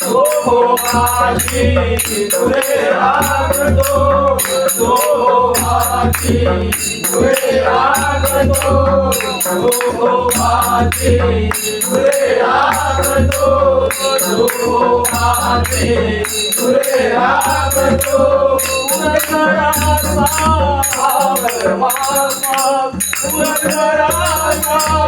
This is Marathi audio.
तो माझी तुरे लागतो तो माझी तुरे लागतो तो माझी तुरे लागतो तो माझी तुरे लागतो पुनरासा परमात्मा पुनरासा